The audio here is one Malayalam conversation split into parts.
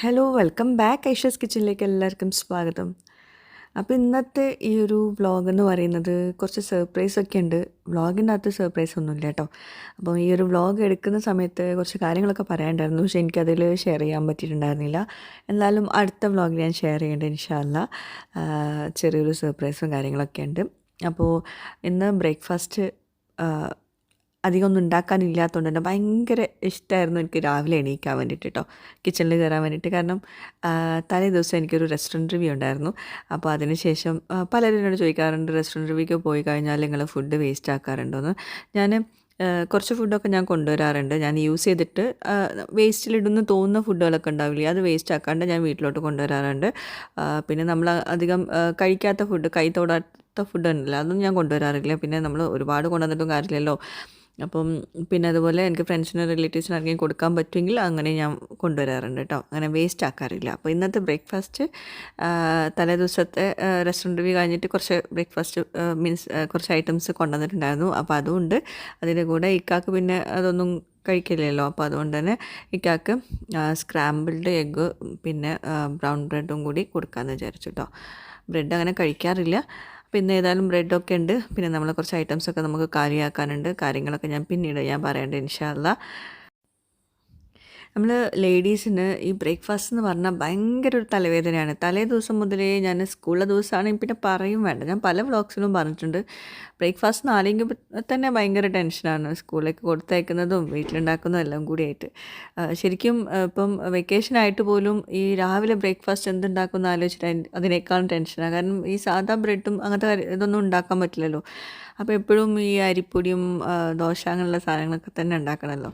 ഹലോ വെൽക്കം ബാക്ക് ഐഷസ് കിച്ചണിലേക്ക് എല്ലാവർക്കും സ്വാഗതം. അപ്പോൾ ഇന്നത്തെ ഈ ഒരു വ്ളോഗ് എന്ന് പറയുന്നത് കുറച്ച് സർപ്രൈസ് ഒക്കെ ഉണ്ട്. വ്ളോഗിന്റെ അകത്ത് സർപ്രൈസ് ഒന്നുമില്ല കേട്ടോ. അപ്പോൾ ഈ ഒരു വ്ളോഗ് എടുക്കുന്ന സമയത്ത് കുറച്ച് കാര്യങ്ങളൊക്കെ പറയാനുണ്ടായിരുന്നു. പക്ഷേ എനിക്കതിൽ ഷെയർ ചെയ്യാൻ പറ്റിയിട്ടുണ്ടായിരുന്നില്ല. എന്നാലും അടുത്ത വ്ളോഗിൽ ഞാൻ ഷെയർ ചെയ്യേണ്ട ഇൻഷാല്ല ചെറിയൊരു സർപ്രൈസും കാര്യങ്ങളൊക്കെ ഉണ്ട്. അപ്പോൾ ഇന്ന് ബ്രേക്ക്ഫാസ്റ്റ് അധികം ഒന്നും ഉണ്ടാക്കാനില്ലാത്തതുകൊണ്ട് തന്നെ ഭയങ്കര ഇഷ്ടമായിരുന്നു എനിക്ക് രാവിലെ എണീക്കാൻ വേണ്ടിയിട്ട് കേട്ടോ കിച്ചണിൽ കയറാൻ വേണ്ടിയിട്ട്. കാരണം തലേ ദിവസം എനിക്കൊരു റെസ്റ്റോറന്റ് റിവ്യൂ ഉണ്ടായിരുന്നു. അപ്പോൾ അതിനുശേഷം പലരും എന്നോട് ചോദിക്കാറുണ്ട് റെസ്റ്റോറന്റ് റിവ്യൂക്ക് പോയി കഴിഞ്ഞാൽ നിങ്ങൾ ഫുഡ് വേസ്റ്റ് ആക്കാറുണ്ടോ എന്ന് ഞാൻ കുറച്ച് ഫുഡൊക്കെ ഞാൻ കൊണ്ടുവരാറുണ്ട്. ഞാൻ യൂസ് ചെയ്തിട്ട് വേസ്റ്റിലിടുന്ന തോന്നുന്ന ഫുഡുകളൊക്കെ ഉണ്ടാവില്ലേ അത് വേസ്റ്റ് ആക്കാണ്ട് ഞാൻ വീട്ടിലോട്ട് കൊണ്ടുവരാറുണ്ട്. പിന്നെ നമ്മൾ അധികം കഴിക്കാത്ത ഫുഡ് കൈ തൊടാത്ത ഫുഡ് ഉണ്ടല്ലോ അതൊന്നും ഞാൻ കൊണ്ടുവരാറില്ല. പിന്നെ നമ്മൾ ഒരുപാട് കൊണ്ടുവന്നിട്ടും കാര്യമില്ലല്ലോ. അപ്പം പിന്നെ അതുപോലെ എനിക്ക് ഫ്രണ്ട്സിനോ റിലേറ്റീവ്സിനോ ആർക്കും കൊടുക്കാൻ പറ്റുമെങ്കിൽ അങ്ങനെ ഞാൻ കൊണ്ടുവരാറുണ്ട് കേട്ടോ. അങ്ങനെ വേസ്റ്റ് ആക്കാറില്ല. അപ്പോൾ ഇന്നത്തെ ബ്രേക്ക്ഫാസ്റ്റ് തലേ ദിവസത്തെ റെസ്റ്റോറന്റ് റിവ്യൂ കഴിഞ്ഞിട്ട് കുറച്ച് ബ്രേക്ക്ഫാസ്റ്റ് മീൻസ് കുറച്ച് ഐറ്റംസ് കൊണ്ടുവന്നിട്ടുണ്ടായിരുന്നു. അപ്പോൾ അതുകൊണ്ട് അതിന്റെ കൂടെ ഇക്കാക്ക് പിന്നെ അതൊന്നും കഴിക്കില്ലല്ലോ. അപ്പോൾ അതുകൊണ്ട് തന്നെ ഇക്കാക്ക് സ്ക്രാമ്പിൾഡ് എഗ്ഗ് പിന്നെ ബ്രൗൺ ബ്രെഡും കൂടി കൊടുക്കാമെന്ന് വിചാരിച്ചു കേട്ടോ. ബ്രെഡ് അങ്ങനെ കഴിക്കാറില്ല. പിന്നെ ഏതായാലും ബ്രെഡൊക്കെ ഉണ്ട്. പിന്നെ നമ്മൾ കുറച്ച് ഐറ്റംസൊക്കെ നമുക്ക് കാര്യമാക്കാനുണ്ട് കാര്യങ്ങളൊക്കെ ഞാൻ പിന്നീട് ഞാൻ പറയേണ്ടത് ഇൻഷാല്ല നമ്മൾ ലേഡീസിന് ഈ ബ്രേക്ക്ഫാസ്റ്റ് എന്ന് പറഞ്ഞാൽ ഭയങ്കര ഒരു തലവേദനയാണ്. തലേ ദിവസം മുതലേ ഞാൻ സ്കൂളിലെ ദിവസമാണെങ്കിൽ പിന്നെ പറയും വേണ്ട. ഞാൻ പല വ്ളോഗ്സിലും പറഞ്ഞിട്ടുണ്ട്. ബ്രേക്ക്ഫാസ്റ്റ് നാലെങ്കിൽ തന്നെ ഭയങ്കര ടെൻഷനാണ്. സ്കൂളിലേക്ക് കൊടുത്തയക്കുന്നതും വീട്ടിലുണ്ടാക്കുന്നതും എല്ലാം കൂടിയായിട്ട് ശരിക്കും ഇപ്പം വെക്കേഷൻ ആയിട്ട് പോലും ഈ രാവിലെ ബ്രേക്ക്ഫാസ്റ്റ് എന്തുണ്ടാക്കുന്ന ആലോചിച്ചിട്ട് അതിന് അതിനേക്കാളും ടെൻഷനാണ് കാരണം ഈ സാധാ ബ്രെഡും അങ്ങനത്തെ ഇതൊന്നും ഉണ്ടാക്കാൻ പറ്റില്ലല്ലോ. അപ്പോൾ എപ്പോഴും ഈ അരിപ്പൊടിയും ദോശ അങ്ങനെയുള്ള സാധനങ്ങളൊക്കെ തന്നെ ഉണ്ടാക്കണമല്ലോ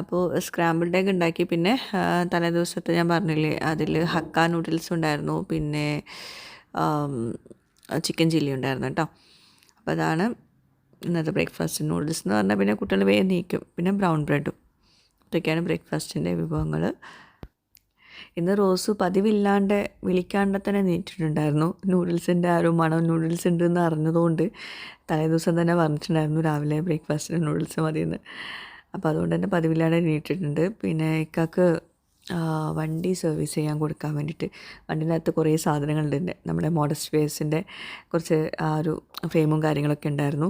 അപ്പോൾ സ്ക്രാമ്പിൾഡ് എഗ് ഉണ്ടാക്കി. പിന്നെ ആ, തലേ ദിവസത്തെ ഞാൻ പറഞ്ഞില്ലേ അതിൽ ഹക്ക നൂഡിൽസ് ഉണ്ടായിരുന്നു. പിന്നെ ചിക്കൻ ചില്ലി ഉണ്ടായിരുന്നു കേട്ടോ അപ്പോൾ അതാണ് ഇന്നത്തെ ബ്രേക്ക്ഫാസ്റ്റ് നൂഡിൽസ് എന്ന് പറഞ്ഞാൽ പിന്നെ കുട്ടികൾ വേഗം നീക്കും. പിന്നെ ബ്രൗൺ ബ്രെഡും ഇതൊക്കെയാണ് ബ്രേക്ക്ഫാസ്റ്റിന്റെ വിഭവങ്ങൾ ഇന്ന് റോസ് പതിവില്ലാണ്ട് വിളിക്കാണ്ട് തന്നെ നീറ്റിട്ടുണ്ടായിരുന്നു. നൂഡിൽസിന്റെ ആ ഒരു മണം നൂഡിൽസ് ഉണ്ടെന്ന് അറിഞ്ഞതുകൊണ്ട് തലേദിവസം തന്നെ പറഞ്ഞിട്ടുണ്ടായിരുന്നു രാവിലെ ബ്രേക്ക്ഫാസ്റ്റിന് നൂഡിൽസ് മതിയെന്ന്. അപ്പോൾ അതുകൊണ്ട് തന്നെ പതിവില്ലാണ്ട് നീട്ടിട്ടുണ്ട് പിന്നെ ഇക്കാക്ക് വണ്ടി സർവീസ് ചെയ്യാൻ കൊടുക്കാൻ വേണ്ടിയിട്ട് വണ്ടീന്റെ അകത്ത് കുറേ സാധനങ്ങളുണ്ട്. നമ്മുടെ മോഡസ്റ്റ് വേസിന്റെ കുറച്ച് ആ ഒരു ഫ്രെയിമും കാര്യങ്ങളൊക്കെ ഉണ്ടായിരുന്നു.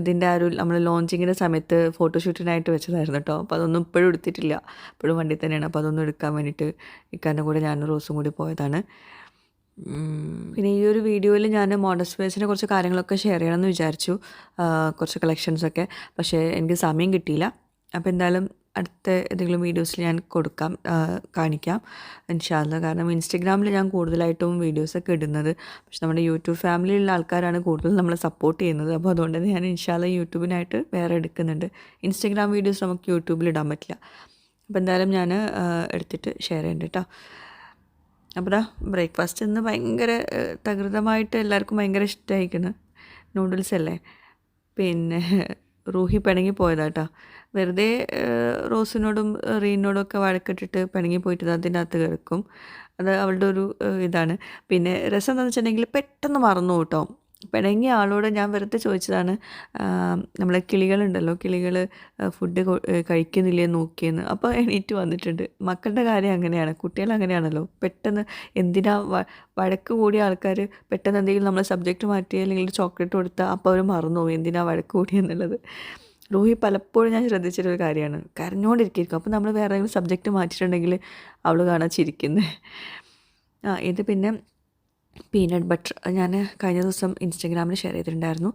ഇതിന്റെ ആ ഒരു നമ്മൾ ലോഞ്ചിങ്ങിന്റെ സമയത്ത് ഫോട്ടോഷൂട്ടിനായിട്ട് വെച്ചതായിരുന്നു കേട്ടോ. അപ്പോൾ അതൊന്നും ഇപ്പോഴും എടുത്തിട്ടില്ല. ഇപ്പോഴും വണ്ടി തന്നെയാണ്. അപ്പോൾ അതൊന്നും എടുക്കാൻ വേണ്ടിയിട്ട് ഇക്കാന്റെ കൂടെ ഞാനും റോസും കൂടി പോയതാണ്. പിന്നെ ഈ ഒരു വീഡിയോയിൽ ഞാൻ മോഡസ്റ്റ് വേസിനെ കുറച്ച് കാര്യങ്ങളൊക്കെ ഷെയർ ചെയ്യണമെന്ന് വിചാരിച്ചു. കുറച്ച് കളക്ഷൻസൊക്കെ പക്ഷേ എനിക്ക് സമയം കിട്ടിയില്ല. അപ്പോൾ എന്തായാലും അടുത്ത ഏതെങ്കിലും വീഡിയോസിൽ ഞാൻ കൊടുക്കാം കാണിക്കാം. ഇൻഷാല്ല കാരണം ഇൻസ്റ്റഗ്രാമിൽ ഞാൻ കൂടുതലായിട്ടും വീഡിയോസൊക്കെ ഇടുന്നത്. പക്ഷെ നമ്മുടെ യൂട്യൂബ് ഫാമിലിയിലുള്ള ആൾക്കാരാണ് കൂടുതൽ നമ്മളെ സപ്പോർട്ട് ചെയ്യുന്നത്. അപ്പോൾ അതുകൊണ്ട് തന്നെ ഞാൻ ഇൻഷാല്ല യൂട്യൂബിനായിട്ട് വേറെ എടുക്കുന്നുണ്ട്. ഇൻസ്റ്റഗ്രാം വീഡിയോസ് നമുക്ക് യൂട്യൂബിൽ ഇടാൻ പറ്റില്ല. അപ്പോൾ എന്തായാലും ഞാൻ എടുത്തിട്ട് ഷെയർ ചെയ്യുന്നുണ്ട് കേട്ടോ അപ്പോൾ ദാ ബ്രേക്ക്ഫാസ്റ്റ് ഇന്ന് ഭയങ്കര തകൃതമായിട്ട് എല്ലാവർക്കും ഭയങ്കര ഇഷ്ടമായിരിക്കുന്നു നൂഡിൽസ് അല്ലേ? പിന്നെ റൂഹി പിണങ്ങി പോയതാട്ടോ. വെറുതെ റോസിനോടും റീനോടും ഒക്കെ വഴക്കിട്ടിട്ട് പിണങ്ങി പോയിട്ട് അതിന്റെ അകത്ത് കിടക്കും. അത് അവളുടെ ഒരു ഇതാണ്. പിന്നെ രസം എന്താണെന്ന് വെച്ചിട്ടുണ്ടെങ്കിൽ പെട്ടെന്ന് മറന്നു കേട്ടോ പിണങ്ങിയ ആളോട് ഞാൻ വെറുതെ ചോദിച്ചതാണ് നമ്മളെ കിളികളുണ്ടല്ലോ കിളികൾ ഫുഡ് കഴിക്കുന്നില്ലേ നോക്കിയെന്ന്. അപ്പോൾ എണീറ്റ് വന്നിട്ടുണ്ട്. മക്കളുടെ കാര്യം അങ്ങനെയാണ് കുട്ടികൾ അങ്ങനെയാണല്ലോ. പെട്ടെന്ന് എന്തിനാ വഴക്ക് കൂടിയ ആൾക്കാർ പെട്ടെന്ന് എന്തെങ്കിലും നമ്മൾ സബ്ജക്റ്റ് മാറ്റി അല്ലെങ്കിൽ ചോക്ലേറ്റ് കൊടുത്താൽ അപ്പോൾ അവർ മറന്നു പോകും എന്തിനാ വഴക്ക് കൂടിയെന്നുള്ളത്. റൂഹി പലപ്പോഴും ഞാൻ ശ്രദ്ധിച്ചിട്ടൊരു കാര്യമാണ് കരഞ്ഞുകൊണ്ടിരിക്കും അപ്പോൾ നമ്മൾ വേറെ ഏതെങ്കിലും സബ്ജക്റ്റ് മാറ്റിയിട്ടുണ്ടെങ്കിൽ അവൾ കാണാൻ ചിരിക്കുന്നത് ആ ഇത് പിന്നെ പീനട്ട് ബട്ടർ ഞാൻ കഴിഞ്ഞ ദിവസം ഇൻസ്റ്റഗ്രാമിൽ ഷെയർ ചെയ്തിട്ടുണ്ടായിരുന്നു.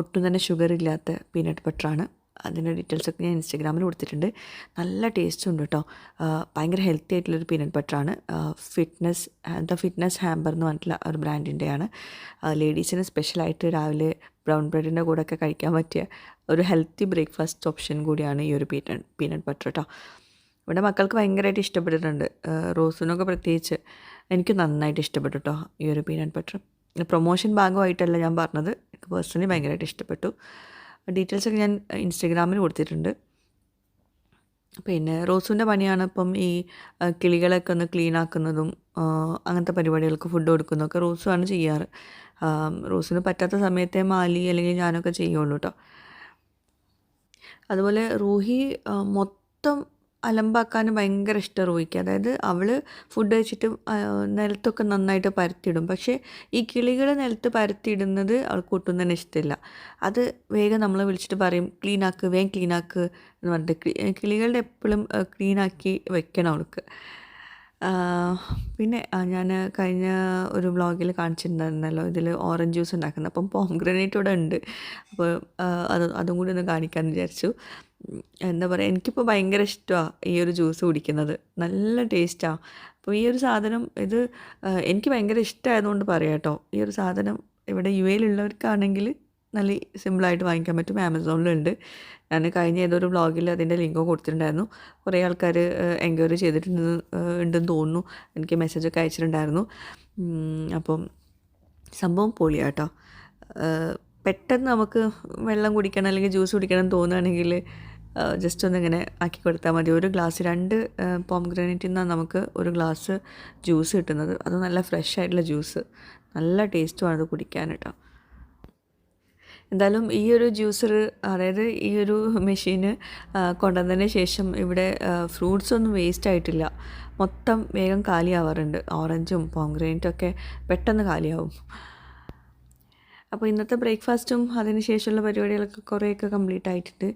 ഒട്ടും തന്നെ ഷുഗർ ഇല്ലാത്ത പീനട്ട് ബട്ടറാണ് അതിന്റെ ഡീറ്റെയിൽസൊക്കെ ഞാൻ ഇൻസ്റ്റഗ്രാമിൽ കൊടുത്തിട്ടുണ്ട്. നല്ല ടേസ്റ്റ് ഉണ്ട് കേട്ടോ ഭയങ്കര ഹെൽത്തി ആയിട്ടുള്ളൊരു പീനട്ട് ബട്ടറാണ് ഫിറ്റ്നസ് ദ ഫിറ്റ്നസ് ഹാമ്പർ എന്ന് പറഞ്ഞിട്ടുള്ള ഒരു ബ്രാൻഡിന്റെയാണ് ലേഡീസിന് സ്പെഷ്യലായിട്ട് രാവിലെ ബ്രൗൺ ബ്രെഡിന്റെ കൂടെ ഒക്കെ കഴിക്കാൻ പറ്റിയ ഒരു ഹെൽത്തി ബ്രേക്ക്ഫാസ്റ്റ് ഓപ്ഷൻ കൂടിയാണ് ഈ ഒരു പീനട്ട് പീനട്ട് ബട്ടർ കേട്ടോ ഇവിടെ മക്കൾക്ക് ഭയങ്കരമായിട്ട് ഇഷ്ടപ്പെട്ടിട്ടുണ്ട്. റോസിനൊക്കെ പ്രത്യേകിച്ച് എനിക്ക് നന്നായിട്ട് ഇഷ്ടപ്പെട്ടു കേട്ടോ ഈ ഒരു പീനട്ട് ബട്ടർ പ്രൊമോഷൻ ഭാഗമായിട്ടല്ല ഞാൻ പറഞ്ഞത്. എനിക്ക് പേഴ്സണലി ഭയങ്കരമായിട്ട് ഇഷ്ടപ്പെട്ടു. ഡീറ്റെയിൽസ് ഒക്കെ ഞാൻ ഇൻസ്റ്റഗ്രാമിൽ കൊടുത്തിട്ടുണ്ട്. പിന്നെ റോസുവിന്റെ പണിയാണ് ഇപ്പം ഈ കിളികളൊക്കെ ഒന്ന് ക്ലീൻ ആക്കുന്നതും അങ്ങനത്തെ പരിപാടികൾക്ക് ഫുഡ് കൊടുക്കുന്നതൊക്കെ റോസുമാണ് ചെയ്യാറ്. റോസിന് പറ്റാത്ത സമയത്തെ മാലി അല്ലെങ്കിൽ ഞാനൊക്കെ ചെയ്യുള്ളൂ കേട്ടോ അതുപോലെ റൂഹി മൊത്തം അലമ്പാക്കാൻ ഭയങ്കര ഇഷ്ടം റോയിക്ക് അതായത് അവൾ ഫുഡ് കഴിച്ചിട്ട് നിലത്തൊക്കെ നന്നായിട്ട് പരത്തിയിടും. പക്ഷേ ഈ കിളികൾ നിലത്ത് പരത്തിയിടുന്നത് അവൾക്ക് ഒട്ടും തന്നെ ഇഷ്ടമില്ല. അത് വേഗം നമ്മൾ വിളിച്ചിട്ട് പറയും ക്ലീനാക്ക് വേഗം ക്ലീൻ ആക്ക് എന്ന് പറഞ്ഞിട്ട്. കിളികളുടെ എപ്പോഴും ക്ലീനാക്കി വെക്കണം അവൾക്ക്. പിന്നെ ഞാൻ കഴിഞ്ഞ ഒരു ബ്ലോഗിൽ കാണിച്ചിട്ടുണ്ടായിരുന്നല്ലോ ഇതിൽ ഓറഞ്ച് ജ്യൂസ് ഉണ്ടാക്കുന്നത്. അപ്പം പോംഗ്രനേറ്റ് ഇവിടെ ഉണ്ട്. അപ്പോൾ അത് അതും കൂടി ഒന്ന് കാണിക്കാമെന്ന് വിചാരിച്ചു. എന്താ പറയുക എനിക്കിപ്പോൾ ഭയങ്കര ഇഷ്ടമാണ് ഈ ഒരു ജ്യൂസ് കുടിക്കുന്നത്. നല്ല ടേസ്റ്റാണ് അപ്പോൾ ഈ ഒരു സാധനം ഇത് എനിക്ക് ഭയങ്കര ഇഷ്ടമായതുകൊണ്ട് പറയാം കേട്ടോ ഈ ഒരു സാധനം ഇവിടെ യു എയിലുള്ളവർക്കാണെങ്കിൽ നല്ല സിമ്പിളായിട്ട് വാങ്ങിക്കാൻ പറ്റും. ആമസോണിലുണ്ട്. ഞാൻ കഴിഞ്ഞ ഏതൊരു വ്ളോഗിൽ അതിന്റെ ലിങ്ക് കൊടുത്തിട്ടുണ്ടായിരുന്നു. കുറേ ആൾക്കാർ എൻക്വയറി ചെയ്തിട്ടുണ്ട് ഉണ്ടെന്ന് തോന്നുന്നു. എനിക്ക് മെസ്സേജൊക്കെ അയച്ചിട്ടുണ്ടായിരുന്നു. അപ്പം സംഭവം പൊളിയാട്ടോ. പെട്ടെന്ന് നമുക്ക് വെള്ളം കുടിക്കണം അല്ലെങ്കിൽ ജ്യൂസ് കുടിക്കണം തോന്നുകയാണെങ്കിൽ ജസ്റ്റ് ഒന്ന് ഇങ്ങനെ ആക്കി കൊടുത്താൽ മതി. ഒരു ഗ്ലാസ് രണ്ട് പോംഗ്രാനൈറ്റിൽ നിന്നാണ് നമുക്ക് ഒരു ഗ്ലാസ് ജ്യൂസ് കിട്ടുന്നത്. അത് നല്ല ഫ്രഷ് ആയിട്ടുള്ള ജ്യൂസ്. നല്ല ടേസ്റ്റുമാണ് അത് കുടിക്കാൻ കേട്ടോ എന്തായാലും ഈ ഒരു ജ്യൂസർ അതായത് ഈ ഒരു മെഷീന് കൊണ്ടുവന്നതിന് ശേഷം ഇവിടെ ഫ്രൂട്ട്സ് ഒന്നും വേസ്റ്റ് ആയിട്ടില്ല. മൊത്തം വേഗം കാലിയാവാറുണ്ട്. ഓറഞ്ചും പോംഗ്രനൈറ്റും ഒക്കെ പെട്ടെന്ന് കാലിയാവും. അപ്പോൾ ഇന്നത്തെ ബ്രേക്ക്ഫാസ്റ്റും അതിന് ശേഷമുള്ള പരിപാടികളൊക്കെ കുറേയൊക്കെ കംപ്ലീറ്റ് ആയിട്ടുണ്ട്.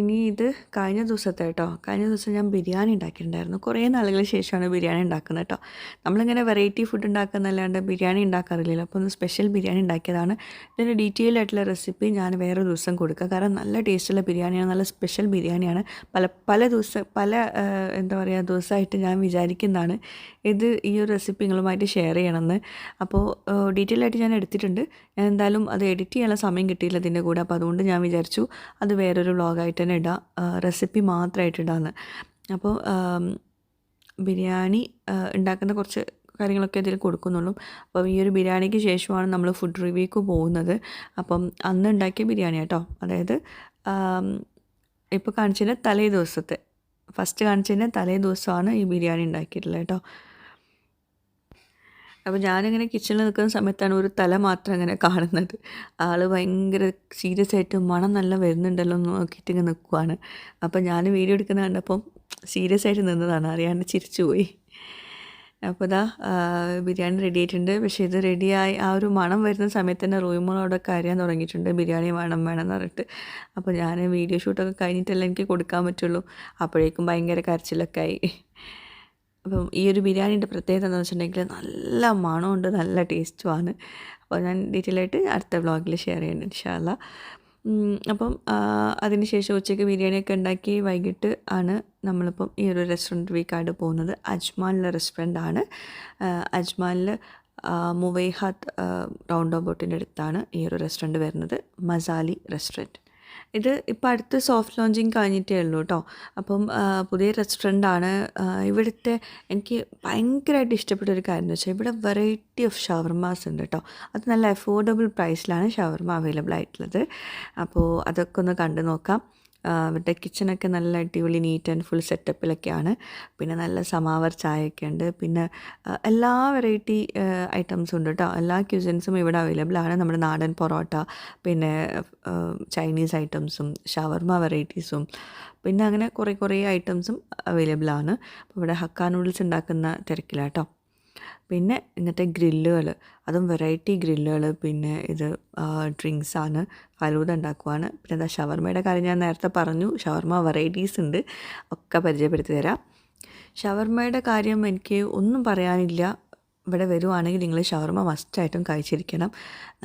ഇനി ഇത് കഴിഞ്ഞ ദിവസത്തെ കേട്ടോ. കഴിഞ്ഞ ദിവസം ഞാൻ ബിരിയാണി ഉണ്ടാക്കിയിട്ടുണ്ടായിരുന്നു. കുറേ നാളുകൾക്ക് ശേഷമാണ് ബിരിയാണി ഉണ്ടാക്കുന്നത് കേട്ടോ. നമ്മളിങ്ങനെ വെറൈറ്റി ഫുഡ് ഉണ്ടാക്കുന്നല്ലാണ്ട് ബിരിയാണി ഉണ്ടാക്കാറില്ലല്ലോ. അപ്പോൾ ഒന്ന് സ്പെഷ്യൽ ബിരിയാണി ഉണ്ടാക്കിയതാണ്. ഇതിന്റെ ഡീറ്റെയിൽ ആയിട്ടുള്ള റെസിപ്പി ഞാൻ വേറെ ദിവസം കൊടുക്കുക കാരണം നല്ല ടേസ്റ്റുള്ള ബിരിയാണിയാണ്. നല്ല സ്പെഷ്യൽ ബിരിയാണിയാണ്. പല പല ദിവസം പല എന്താ പറയുക ദിവസമായിട്ട് ഞാൻ വിചാരിക്കുന്നതാണ് ഇത് ഈ ഒരു റെസിപ്പി നിങ്ങളുമായിട്ട് ഷെയർ ചെയ്യണമെന്ന്. അപ്പോൾ ഡീറ്റെയിൽ ആയിട്ട് ഞാൻ എടുത്തിട്ടുണ്ട്. ഞാൻ എന്തായാലും അത് എഡിറ്റ് ചെയ്യാനുള്ള സമയം കിട്ടിയില്ല ഇതിന്റെ കൂടെ. അപ്പോൾ അതുകൊണ്ട് ഞാൻ വിചാരിച്ചു അത് വേറൊരു വ്ളോഗായിട്ട് തന്നെ റെസിപ്പി മാത്രമായിട്ട് ഇടാമെന്ന് അപ്പോൾ ബിരിയാണി ഉണ്ടാക്കുന്ന കുറച്ച് കാര്യങ്ങളൊക്കെ ഇതിൽ കൊടുക്കുന്നുള്ളൂ. അപ്പം ഈ ഒരു ബിരിയാണിക്ക് ശേഷമാണ് നമ്മൾ ഫുഡ് റിവ്യൂക്ക് പോകുന്നത്. അപ്പം അന്ന് ഉണ്ടാക്കിയ ബിരിയാണി കേട്ടോ അതായത് ഇപ്പോൾ കാണിച്ചതിന്റെ തലേ ദിവസത്തെ. ഫസ്റ്റ് കാണിച്ചതിന്റെ തലേ ദിവസമാണ് ഈ ബിരിയാണി ഉണ്ടാക്കിയിട്ടുള്ളത് കേട്ടോ അപ്പോൾ ഞാനിങ്ങനെ കിച്ചണിൽ നിൽക്കുന്ന സമയത്താണ് ഒരു തല മാത്രം ഇങ്ങനെ കാണുന്നത്. ആൾ ഭയങ്കര സീരിയസ് ആയിട്ട് മണം നല്ല വരുന്നുണ്ടല്ലോ എന്ന് നോക്കിയിട്ട് ഇങ്ങനെ നിൽക്കുവാണ് അപ്പോൾ ഞാൻ വീഡിയോ എടുക്കുന്ന കണ്ടപ്പം സീരിയസ് ആയിട്ട് നിന്നതാണ്. അറിയാണ്ട് ചിരിച്ചു പോയി. അപ്പോൾ ഇതാ ബിരിയാണി റെഡി ആയിട്ടുണ്ട്. പക്ഷേ ഇത് റെഡിയായി ആ ഒരു മണം വരുന്ന സമയത്ത് തന്നെ റൂമുകളോടൊക്കെ കരയാൻ തുടങ്ങിയിട്ടുണ്ട്. ബിരിയാണി വേണം വേണം എന്ന് പറഞ്ഞിട്ട്. അപ്പോൾ ഞാൻ വീഡിയോ ഷൂട്ടൊക്കെ കഴിഞ്ഞിട്ടല്ല എനിക്ക് കൊടുക്കാൻ പറ്റുള്ളൂ. അപ്പോഴേക്കും ഭയങ്കര കരച്ചിലൊക്കെ ആയി. അപ്പം ഈ ഒരു ബിരിയാണിന്റെ പ്രത്യേകത എന്താണെന്ന് വെച്ചിട്ടുണ്ടെങ്കിൽ നല്ല മണമുണ്ട് നല്ല ടേസ്റ്റുമാണ്. അപ്പോൾ ഞാൻ ഡീറ്റെയിൽ ആയിട്ട് അടുത്ത വ്ളോഗിൽ ഷെയർ ചെയ്യുന്നുണ്ട് ഇൻഷാല്ല അപ്പം അതിനുശേഷം അതിന് ശേഷം ഉച്ചയ്ക്ക് ബിരിയാണിയൊക്കെ ഉണ്ടാക്കി വൈകിട്ട് ആണ് നമ്മളിപ്പം ഈ ഒരു റെസ്റ്റോറന്റ് വീക്കായിട്ട് പോകുന്നത്. അജ്മാലിലെ റെസ്റ്റോറന്റ് ആണ്. അജ്മാലിൽ മുവൈഹാത്ത് റൗണ്ട് ബോട്ടിന്റെ അടുത്താണ് ഈ ഒരു റെസ്റ്റോറന്റ് വരുന്നത്. മസാലി റെസ്റ്റോറന്റ് ഇത് ഇപ്പോൾ അടുത്ത് സോഫ്റ്റ് ലോഞ്ചിങ് കഴിഞ്ഞിട്ടേ ഉള്ളൂ കേട്ടോ അപ്പം പുതിയ റെസ്റ്റോറന്റ് ആണ്. ഇവിടുത്തെ എനിക്ക് ഭയങ്കരമായിട്ട് ഇഷ്ടപ്പെട്ട ഒരു കാര്യം എന്ന് വെച്ചാൽ ഇവിടെ വെറൈറ്റി ഓഫ് ഷവർമാസ് ഉണ്ട് കേട്ടോ അത് നല്ല അഫോർഡബിൾ പ്രൈസിലാണ് ഷവർമ അവൈലബിൾ ആയിട്ടുള്ളത്. അപ്പോൾ അതൊക്കെ ഒന്ന് കണ്ടു നോക്കാം. ആ, ഇവരുടെ കിച്ചണൊക്കെ നല്ല അടിപൊളി നീറ്റ് ആൻഡ് ഫുൾ സെറ്റപ്പിലൊക്കെയാണ് പിന്നെ നല്ല സമാവർ ചായയൊക്കെ ഉണ്ട് പിന്നെ എല്ലാ വെറൈറ്റി ഐറ്റംസും ഉണ്ട് കേട്ടോ എല്ലാ ക്യൂസിൻസും ഇവിടെ അവൈലബിൾ ആണ്. നമ്മുടെ നാടൻ പൊറോട്ട പിന്നെ ചൈനീസ് ഐറ്റംസും ഷവർമ വെറൈറ്റീസും പിന്നെ അങ്ങനെ കുറേ കുറേ ഐറ്റംസും അവൈലബിൾ ആണ്. ഇവിടെ ഹക്ക നൂഡിൽസ് ഉണ്ടാക്കുന്ന തിരക്കിലാട്ടോ പിന്നെ ഇങ്ങനത്തെ ഗ്രില്ലുകൾ അതും വെറൈറ്റി ഗ്രില്ലുകൾ പിന്നെ ഇത് ഡ്രിങ്ക്സ് ആണ് ഫലൂദ ഉണ്ടാക്കുവാണ്. പിന്നെ എന്താ ഷവർമയുടെ കാര്യം ഞാൻ നേരത്തെ പറഞ്ഞു ഷവർമ വെറൈറ്റീസ് ഉണ്ട് ഒക്കെ പരിചയപ്പെടുത്തി തരാം. ഷവർമയുടെ കാര്യം എനിക്ക് ഒന്നും പറയാനില്ല. ഇവിടെ വരുവാണെങ്കിൽ നിങ്ങൾ ഷവർമ മസ്റ്റായിട്ടും കഴിച്ചിരിക്കണം.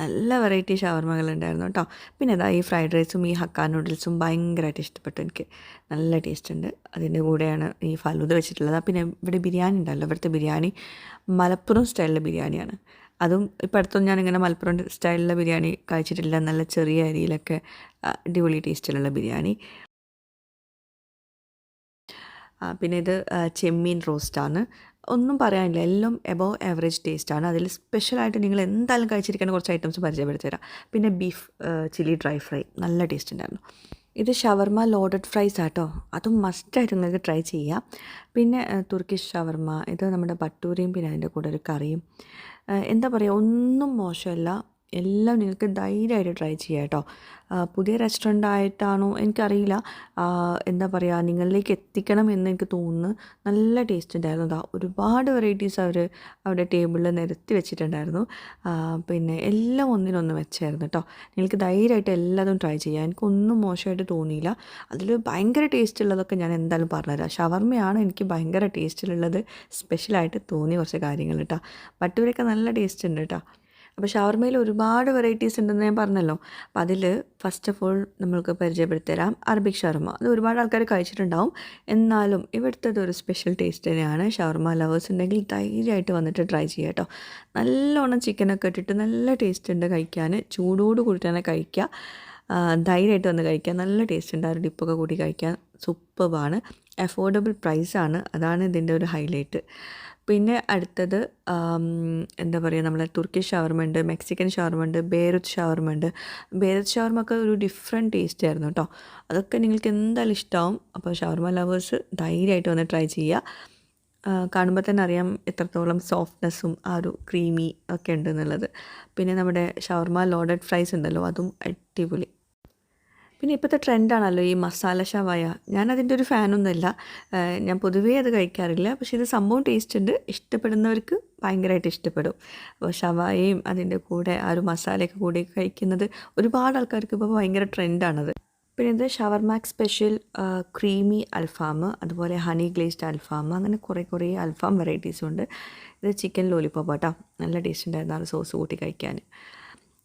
നല്ല വെറൈറ്റി ഷവർമകളുണ്ടായിരുന്നു കേട്ടോ. പിന്നെ ഇതാ ഈ ഫ്രൈഡ് റൈസും ഈ ഹക്ക നൂഡിൽസും ഭയങ്കരമായിട്ട് ഇഷ്ടപ്പെട്ടു എനിക്ക്. നല്ല ടേസ്റ്റ് ഉണ്ട്. അതിന്റെ കൂടെയാണ് ഈ ഫലൂദ വെച്ചിട്ടുള്ളത്. പിന്നെ ഇവിടെ ബിരിയാണി ഉണ്ടല്ലോ. ഇവിടുത്തെ ബിരിയാണി മലപ്പുറം സ്റ്റൈലിലെ ബിരിയാണിയാണ്. അതും ഇപ്പം അടുത്തൊന്നും ഞാനിങ്ങനെ മലപ്പുറം സ്റ്റൈലിലെ ബിരിയാണി കഴിച്ചിട്ടില്ല. നല്ല ചെറിയ അരിയിലൊക്കെ അടിപൊളി ടേസ്റ്റിലുള്ള ബിരിയാണി. പിന്നെ ഇത് ചെമ്മീൻ റോസ്റ്റാണ് ഒന്നും പറയാനില്ല. എല്ലാം എബോവ് ആവറേജ് ടേസ്റ്റാണ് അതിൽ സ്പെഷ്യലായിട്ട് നിങ്ങൾ എന്തായാലും കഴിച്ചിരിക്കുന്ന കുറച്ച് ഐറ്റംസ് പരിചയപ്പെടുത്തി തരാം. പിന്നെ ബീഫ് ചില്ലി ഡ്രൈ ഫ്രൈ നല്ല ടേസ്റ്റ് ഉണ്ടായിരുന്നു. ഇത് ഷവർമ ലോഡഡ് ഫ്രൈസ് ആട്ടോ. അതും മസ്റ്റായിട്ട് നിങ്ങൾക്ക് ട്രൈ ചെയ്യാം. പിന്നെ തുർക്കിഷ് ഷവർമ ഇത് നമ്മുടെ ബട്ടൂരിയും പിന്നെ അതിന്റെ കൂടെ ഒരു കറിയും. എന്താ പറയുക ഒന്നും മോശമല്ല. എല്ലാം നിങ്ങൾക്ക് ധൈര്യമായിട്ട് ട്രൈ ചെയ്യാം കേട്ടോ. പുതിയ റെസ്റ്റോറന്റ് ആയിട്ടാണോ എനിക്കറിയില്ല. എന്താ പറയുക നിങ്ങളിലേക്ക് എത്തിക്കണം എന്ന് എനിക്ക് തോന്നുന്നു. നല്ല ടേസ്റ്റ് ഉണ്ടായിരുന്നു. അതാ ഒരുപാട് വെറൈറ്റീസ് അവർ അവിടെ ടേബിളിൽ നിരത്തി വെച്ചിട്ടുണ്ടായിരുന്നു. പിന്നെ എല്ലാം ഒന്നിനൊന്ന് വെച്ചായിരുന്നു കേട്ടോ. നിങ്ങൾക്ക് ധൈര്യമായിട്ട് എല്ലാതും ട്രൈ ചെയ്യാം. എനിക്കൊന്നും മോശമായിട്ട് തോന്നിയില്ല. അതിൽ ഭയങ്കര ടേസ്റ്റ് ഉള്ളതൊക്കെ ഞാൻ എന്തായാലും പറഞ്ഞുതരാം. ഷവർമ്മയാണ് എനിക്ക് ഭയങ്കര ടേസ്റ്റിലുള്ളത് സ്പെഷ്യലായിട്ട് തോന്നിയ കുറച്ച് കാര്യങ്ങൾ കേട്ടോ. മറ്റവരൊക്കെ നല്ല ടേസ്റ്റ് ഉണ്ട് കേട്ടോ. അപ്പോൾ ഷവർമയിൽ ഒരുപാട് വെറൈറ്റീസ് ഉണ്ടെന്ന് ഞാൻ പറഞ്ഞല്ലോ. അപ്പോൾ അതിൽ ഫസ്റ്റ് ഓഫ് ഓൾ നമ്മൾക്ക് പരിചയപ്പെടുത്തരാം അറബിക് ഷവർമ. അത് ഒരുപാട് ആൾക്കാർ കഴിച്ചിട്ടുണ്ടാവും. എന്നാലും ഇവിടുത്തെ ഒരു സ്പെഷ്യൽ ടേസ്റ്റ് തന്നെയാണ്. ഷവർമ ലവേഴ്സ് ഉണ്ടെങ്കിൽ ധൈര്യമായിട്ട് വന്നിട്ട് ട്രൈ ചെയ്യാം കേട്ടോ. നല്ലോണം ചിക്കനൊക്കെ ഇട്ടിട്ട് നല്ല ടേസ്റ്റ് ഉണ്ട് കഴിക്കാൻ ചൂടോട് കൂടി തന്നെ കഴിക്കുക. ധൈര്യമായിട്ട് വന്ന് കഴിക്കാൻ നല്ല ടേസ്റ്റ് ഉണ്ട്. ആ ഒരു ഡിപ്പൊക്കെ കൂടി കഴിക്കാൻ. സൂപ്പറാണ് അഫോർഡബിൾ പ്രൈസാണ് അതാണ് ഇതിന്റെ ഒരു ഹൈലൈറ്റ് പിന്നെ അടുത്തത് എന്താ പറയുക നമ്മളെ തുർക്കിഷ് ഷവർമ ഉണ്ട് മെക്സിക്കൻ ഷവർമ ഉണ്ട് ബേരുത് ഷവർമ ഉണ്ട് ബേരുത് ഷവർമ ഒക്കെ ഒരു ഡിഫറെന്റ് ടേസ്റ്റ് ആയിരുന്നു കേട്ടോ. അതൊക്കെ നിങ്ങൾക്ക് എന്തായാലും ഇഷ്ടമാവും അപ്പോൾ ഷവർമ ലവേഴ്സ് ധൈര്യമായിട്ട് വന്ന് ട്രൈ ചെയ്യുക. കാണുമ്പോൾ തന്നെ അറിയാം എത്രത്തോളം സോഫ്റ്റ്നെസ്സും ആ ഒരു ക്രീമി ഒക്കെ ഉണ്ട് എന്നുള്ളത്. പിന്നെ നമ്മുടെ ഷവർമ ലോഡഡ് ഫ്രൈസ് ഉണ്ടല്ലോ അതും അടിപൊളി. പിന്നെ ഇപ്പോഴത്തെ ട്രെൻഡാണല്ലോ ഈ മസാല ഷവായ. ഞാൻ അതിന്റെ ഒരു ഫാനൊന്നുമല്ല. ഞാൻ പൊതുവേ അത് കഴിക്കാറില്ല. പക്ഷേ ഇത് സംഭവം ടേസ്റ്റ് ഉണ്ട്. ഇഷ്ടപ്പെടുന്നവർക്ക് ഭയങ്കരമായിട്ട് ഇഷ്ടപ്പെടും. അപ്പോൾ ഷവായയും അതിന്റെ കൂടെ ആ ഒരു മസാലയൊക്കെ കൂടി കഴിക്കുന്നത് ഒരുപാട് ആൾക്കാർക്ക് ഇപ്പോൾ ഭയങ്കര ട്രെൻഡാണത്. പിന്നെ ഇത് ഷവർമാക് സ്പെഷ്യൽ ക്രീമി അൽഫാം അതുപോലെ ഹണി ഗ്ലേസ്ഡ് അൽഫാം അങ്ങനെ കുറേ കുറേ അൽഫാം വെറൈറ്റീസും ഉണ്ട് ഇത് ചിക്കൻ ലോലിപ്പോപ്പ് കേട്ടോ. നല്ല ടേസ്റ്റ് ഉണ്ടായിരുന്നു ആ സോസ് കൂട്ടി കഴിക്കാൻ.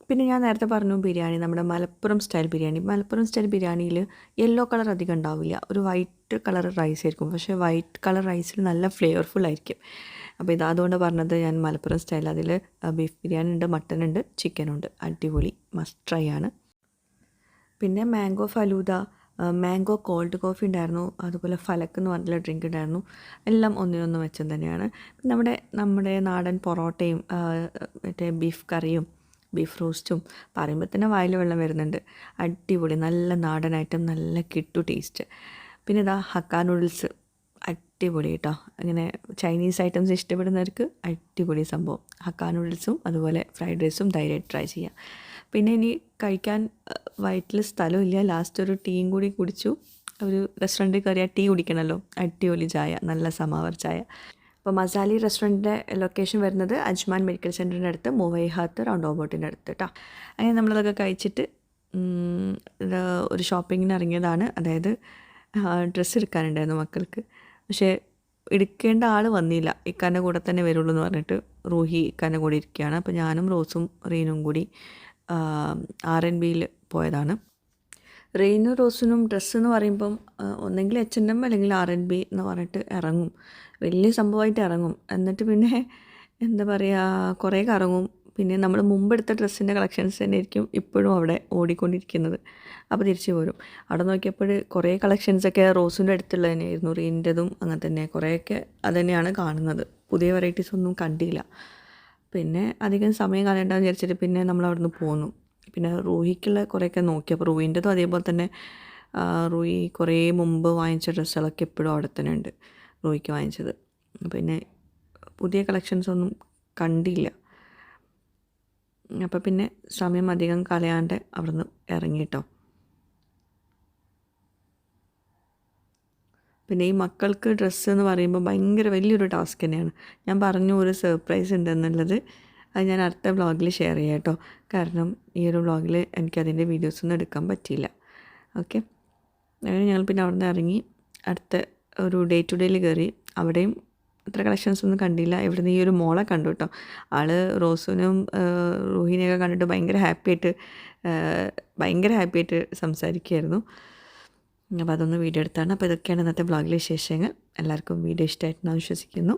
പിന്നെ ഞാൻ നേരത്തെ പറഞ്ഞു ബിരിയാണി നമ്മുടെ മലപ്പുറം സ്റ്റൈൽ ബിരിയാണി. മലപ്പുറം സ്റ്റൈൽ ബിരിയാണിയിൽ യെല്ലോ കളർ അധികം ഉണ്ടാവില്ല. ഒരു വൈറ്റ് കളർ റൈസ് ആയിരിക്കും. പക്ഷേ വൈറ്റ് കളർ റൈസിൽ നല്ല ഫ്ലേവർഫുൾ ആയിരിക്കും. അപ്പോൾ ഇത് അതുകൊണ്ട് പറഞ്ഞത് ഞാൻ മലപ്പുറം സ്റ്റൈൽ അതിൽ ബീഫ് ബിരിയാണി ഉണ്ട് മട്ടൻ ഉണ്ട് ചിക്കനുണ്ട് അടിപൊളി മസ്റ്റ് ട്രൈ ആണ്. പിന്നെ mango falooda mango cold coffee ഉണ്ടായിരുന്നു. അതുപോലെ ഫലക്ക് എന്ന് പറഞ്ഞിട്ടുള്ള ഡ്രിങ്ക് ഉണ്ടായിരുന്നു. എല്ലാം ഒന്നിനൊന്ന് മെച്ചം തന്നെയാണ്. നമ്മുടെ നമ്മുടെ നാടൻ പൊറോട്ടയും മറ്റേ ബീഫ് കറിയും ബീഫ് റോസ്റ്റും പറയുമ്പോൾ തന്നെ വായിൽ വെള്ളം വരുന്നുണ്ട്. അടിപൊളി നല്ല നാടൻ ഐറ്റം നല്ല കിട്ടു ടേസ്റ്റ് പിന്നെ ഇതാ ഹക്ക നൂഡിൽസ് അടിപൊളി കേട്ടോ അങ്ങനെ ചൈനീസ് ഐറ്റംസ് ഇഷ്ടപ്പെടുന്നവർക്ക് അടിപൊളി സംഭവം. ഹക്ക നൂഡിൽസും അതുപോലെ ഫ്രൈഡ് റൈസും ധൈര്യമായിട്ട് ട്രൈ ചെയ്യാം. പിന്നെ ഇനി കഴിക്കാൻ വയറ്റിൽ സ്ഥലമില്ല ലാസ്റ്റ് ഒരു ടീയും കൂടി കുടിച്ചു. ഒരു റെസ്റ്റോറന്റിൽ കയറിയാൽ ടീ കുടിക്കണമല്ലോ അടിപൊളി ചായ നല്ല സമാവർ ചായ. അപ്പോൾ മസാലി റെസ്റ്റോറന്റിന്റെ ലൊക്കേഷൻ വരുന്നത് അജ്മാൻ മെഡിക്കൽ സെന്ററിന്റെ അടുത്ത് മൂവൈഹാത്ത് റൗണ്ട് ഓബോട്ടിന്റെ അടുത്ത് കേട്ടോ. അങ്ങനെ നമ്മളതൊക്കെ കഴിച്ചിട്ട് ഒരു ഷോപ്പിങ്ങിന് ഇറങ്ങിയതാണ്. അതായത് ഡ്രസ്സ് എടുക്കാനുണ്ടായിരുന്നു മക്കൾക്ക്. പക്ഷേ എടുക്കേണ്ട ആൾ വന്നില്ല. ഇക്കാന്റെ കൂടെ തന്നെ വരുള്ളൂ എന്ന് പറഞ്ഞിട്ട് റൂഹി ഇക്കാന്റെ കൂടെ ഇരിക്കുകയാണ്. അപ്പോൾ ഞാനും റോസും റീനും കൂടി ആർ എൻ ബിയിൽ പോയതാണ്. റെയിനും റോസിനും ഡ്രസ്സ് എന്ന് പറയുമ്പം ഒന്നെങ്കിൽ എച്ച് എൻ എം അല്ലെങ്കിൽ ആർ എൻ ബി എന്ന് പറഞ്ഞിട്ട് ഇറങ്ങും. വലിയ സംഭവമായിട്ട് ഇറങ്ങും. എന്നിട്ട് പിന്നെ എന്താ പറയുക കുറേ കറങ്ങും. പിന്നെ നമ്മൾ മുമ്പെടുത്ത ഡ്രസ്സിന്റെ കളക്ഷൻസ് തന്നെ ആയിരിക്കും ഇപ്പോഴും അവിടെ ഓടിക്കൊണ്ടിരിക്കുന്നത്. അപ്പോൾ തിരിച്ചു പോരും. അവിടെ നോക്കിയപ്പോൾ കുറേ കളക്ഷൻസൊക്കെ റോസിന്റെ അടുത്തുള്ള തന്നെയായിരുന്നു. റീന്റെതും അങ്ങനെ തന്നെ. കുറേയൊക്കെ അത് തന്നെയാണ് കാണുന്നത്. പുതിയ വെറൈറ്റീസ് ഒന്നും കണ്ടില്ല. പിന്നെ അധികം സമയം കളയണ്ടെന്ന് വിചാരിച്ചിട്ട് പിന്നെ നമ്മൾ അവിടെ നിന്ന് പോന്നു. പിന്നെ റൂഹിക്കുള്ള കുറേയൊക്കെ നോക്കി അപ്പോൾ റൂഹിന്റെതും അതേപോലെ തന്നെ റൂഹി കുറേ മുമ്പ് വാങ്ങിച്ച ഡ്രസ്സുകളൊക്കെ എപ്പോഴും അവിടെ തന്നെ ഉണ്ട്. റൂഹിക്ക് വാങ്ങിച്ചത്. പിന്നെ പുതിയ കളക്ഷൻസ് ഒന്നും കണ്ടില്ല. അപ്പോൾ പിന്നെ സമയം അധികം കളയാണ്ട് അവിടുന്ന് ഇറങ്ങിയിട്ടോ പിന്നെ ഈ മക്കൾക്ക് ഡ്രസ്സ് എന്ന് പറയുമ്പോൾ ഭയങ്കര വലിയൊരു ടാസ്ക് തന്നെയാണ്. ഞാൻ പറഞ്ഞു ഒരു സർപ്രൈസ് ഉണ്ടെന്നുള്ളത് അത് ഞാൻ അടുത്ത വ്ളോഗിൽ ഷെയർ ചെയ്യാം കേട്ടോ കാരണം ഈ ഒരു വ്ളോഗിൽ എനിക്കതിന്റെ വീഡിയോസൊന്നും എടുക്കാൻ പറ്റിയില്ല. ഓക്കെ അങ്ങനെ ഞങ്ങൾ പിന്നെ അവിടെ നിന്ന് ഇറങ്ങി. അടുത്ത ഒരു ഡേ ടു ഡേയിൽ കയറി അവിടെയും അത്ര കളക്ഷൻസ് ഒന്നും കണ്ടില്ല. ഇവിടുന്ന് ഈ ഒരു മോളെ കണ്ടു കേട്ടോ ആൾ റോസുനും റൂഹിനെയൊക്കെ കണ്ടിട്ട് ഭയങ്കര ഹാപ്പി ആയിട്ട് ആ, ഭയങ്കര ഹാപ്പി ആയിട്ട് സംസാരിക്കുമായിരുന്നു അപ്പോൾ അതൊന്ന് വീഡിയോ എടുത്താണ്. അപ്പോൾ ഇതൊക്കെയാണ് ഇന്നത്തെ വ്ളോഗിലെ വിശേഷങ്ങൾ. എല്ലാവർക്കും വീഡിയോ ഇഷ്ടമായിട്ടെന്ന് വിശ്വസിക്കുന്നു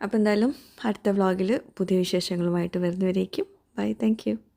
അപ്പോൾ എന്തായാലും അടുത്ത വ്ളോഗിൽ പുതിയ വിശേഷങ്ങളുമായിട്ട് വരുന്നവരേക്കും. Bye thank